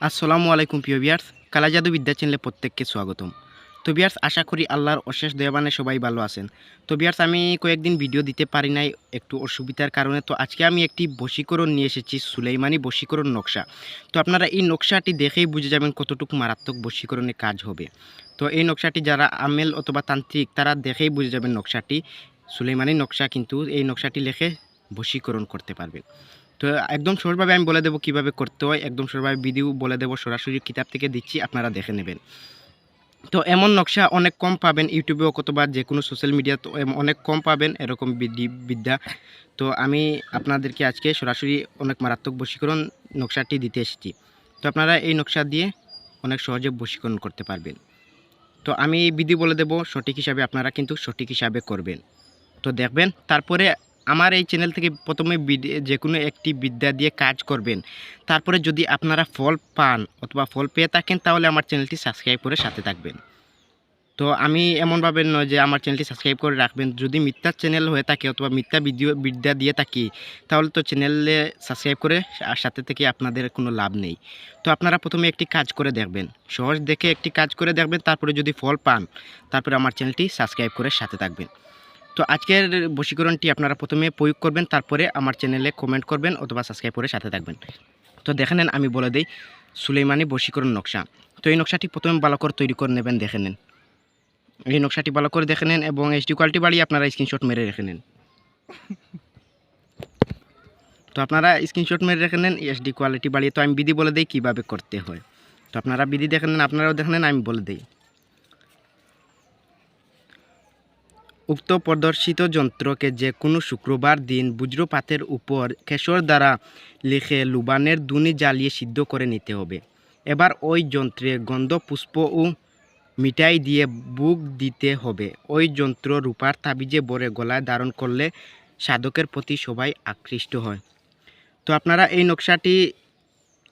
আসসালামু আলাইকুম প্রিয় বিয়ার্স কালাজাদু বিদ্যা চ্যানেলে প্রত্যেককে স্বাগতম। তো বিয়ার্স আশা করি আল্লাহর অশেষ দয়াবানে সবাই ভালো আছেন। তো বিয়ার্স আমি কয়েকদিন ভিডিও দিতে পারি নাই, একটু অসুবিধার কারণে। তো আজকে আমি একটি বশীকরণ নিয়ে এসেছি, সুলেইমানি বশীকরণ নকশা। তো আপনারা এই নকশাটি দেখেই বুঝে যাবেন কতটুকু মারাত্মক বশীকরণে কাজ হবে। তো এই নকশাটি যারা আমেল অথবা তান্ত্রিক, তারা দেখেই বুঝে যাবেন নকশাটি। সুলেইমানি নকশা কিন্তু এই নকশাটি লেখে বশীকরণ করতে পারবে। তো একদম সহজভাবে আমি বলে দেবো কীভাবে করতে হয়। একদম সহজভাবে ভিডিও বলে দেবো, সরাসরি কিতাব থেকে দিচ্ছি, আপনারা দেখে নেবেন। তো এমন নকশা অনেক কম পাবেন ইউটিউবে অথবা যে কোনো সোশ্যাল মিডিয়া তো অনেক কম পাবেন এরকম বিদ্যা। তো আমি আপনাদেরকে আজকে সরাসরি অনেক মারাত্মক বশীকরণ নকশাটি দিতে এসেছি। তো আপনারা এই নকশা দিয়ে অনেক সহজে বশীকরণ করতে পারবেন। তো আমি বিধি বলে দেব, সঠিক হিসাবে আপনারা কিন্তু সঠিক হিসাবে করবেন। তো দেখবেন, তারপরে আমার এই চ্যানেল থেকে প্রথমে যে কোনো একটি বিদ্যা দিয়ে কাজ করবেন। তারপরে যদি আপনারা ফল পান অথবা ফল পেয়ে থাকেন, তাহলে আমার চ্যানেলটি সাবস্ক্রাইব করে সাথে থাকবেন। তো আমি এমনভাবে নয় যে আমার চ্যানেলটি সাবস্ক্রাইব করে রাখবেন। যদি মিথ্যা চ্যানেল হয়ে থাকে অথবা মিথ্যা ভিডিও, বিদ্যা দিয়ে থাকি, তাহলে তো চ্যানেলে সাবস্ক্রাইব করে আর সাথে থেকে আপনাদের কোনো লাভ নেই। তো আপনারা প্রথমে একটি কাজ করে দেখবেন। সহজ দেখে একটি কাজ করে দেখবেন। তারপরে যদি ফল পান, তারপরে আমার চ্যানেলটি সাবস্ক্রাইব করে সাথে থাকবেন। তো আজকের বশীকরণটি আপনারা প্রথমে প্রয়োগ করবেন, তারপরে আমার চ্যানেলে কমেন্ট করবেন অথবা সাবস্ক্রাইব করে সাথে থাকবেন। তো দেখে নেন, আমি বলে দিই, সুলেইমানি বশীকরণ নকশা। তো এই নকশাটি প্রথমে ভালো করে তৈরি করে নেবেন, দেখে নেন। এই নকশাটি ভালো করে দেখে নেন এবং এইচডি কোয়ালিটি বাড়িয়ে আপনারা স্ক্রিনশট মেরে রেখে নেন। তো আপনারা স্ক্রিনশট মেরে রেখে নেন এইচডি কোয়ালিটি বাড়িয়ে। তো আমি বিধি বলে দিই, কীভাবে করতে হয়। তো আপনারা বিধি দেখে নেন, আপনারাও দেখে নেন, আমি বলে দিই। উক্ত প্রদর্শিত যন্ত্রকে যে কোনো শুক্রবার দিন বুজ্রপাতের উপর কেশর দ্বারা লিখে লুবানের দুনি জ্বালিয়ে সিদ্ধ করে নিতে হবে। এবার ওই যন্ত্রে গন্ধ, পুষ্প ও মিঠাই দিয়ে বুক দিতে হবে। ওই যন্ত্র রূপার তাবিজে বরে গলায় ধারণ করলে সাধকের প্রতি সবাই আকৃষ্ট হয়। তো আপনারা এই নকশাটি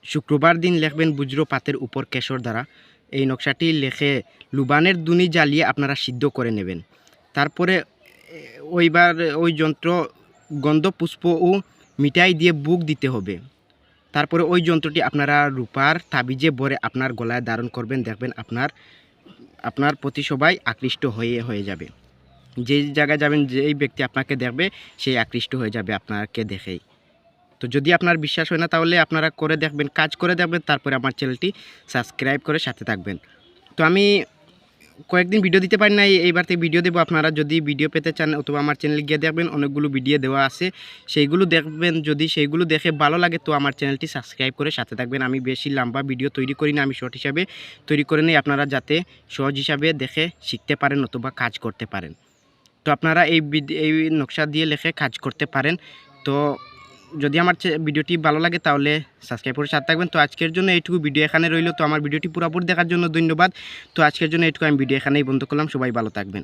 শুক্রবার দিন লিখবেন বজ্রপাতের উপর কেশর দ্বারা। এই নকশাটি লেখে লুবানের দুনি জ্বালিয়ে আপনারা সিদ্ধ করে নেবেন। তারপরে ওইবার ওই যন্ত্র গন্ধ, পুষ্প ও মিঠাই দিয়ে বুক দিতে হবে। তারপরে ওই যন্ত্রটি আপনারা রূপার তাবিজে ভরে আপনার গলায় ধারণ করবেন, দেখবেন আপনার আপনার প্রতি সবাই আকৃষ্ট হয়ে হয়ে যাবে। যেই জায়গায় যাবেন, যেই ব্যক্তি আপনাকে দেখবে সেই আকৃষ্ট হয়ে যাবে আপনাকে দেখেই। তো যদি আপনার বিশ্বাস হয় না, তাহলে আপনারা করে দেখবেন, কাজ করে দেখবেন, তারপরে আমার চ্যানেলটি সাবস্ক্রাইব করে সাথে থাকবেন। তো আমি কয়েকদিন ভিডিও দিতে পারি না এইবার থেকে ভিডিও দেবো আপনারা। যদি ভিডিও পেতে চান অথবা আমার চ্যানেলে গিয়ে দেখবেন, অনেকগুলো ভিডিও দেওয়া আছে। সেইগুলো দেখবেন, যদি সেইগুলো দেখে ভালো লাগে, তো আমার চ্যানেলটি সাবস্ক্রাইব করে সাথে থাকবেন। আমি বেশি লম্বা ভিডিও তৈরি করি না, আমি শর্ট হিসাবে তৈরি করে নিই। আপনারা যাতে সহজ হিসাবে দেখে, শিখতে পারেন অথবা কাজ করতে পারেন। তো আপনারা এই এই নকশা দিয়ে লেখে কাজ করতে পারেন। তো যদি আমার ভিডিওটি ভালো লাগে তাহলে সাবস্ক্রাইব করে সাথে থাকবেন। তো আজকের জন্য এইটুকু ভিডিও এখানে রইল। তো আমার ভিডিওটি পুরোপুরি দেখার জন্য ধন্যবাদ। তো আজকের জন্য এইটুকু আমি ভিডিও এখানেই বন্ধ করলাম। সবাই ভালো থাকবেন।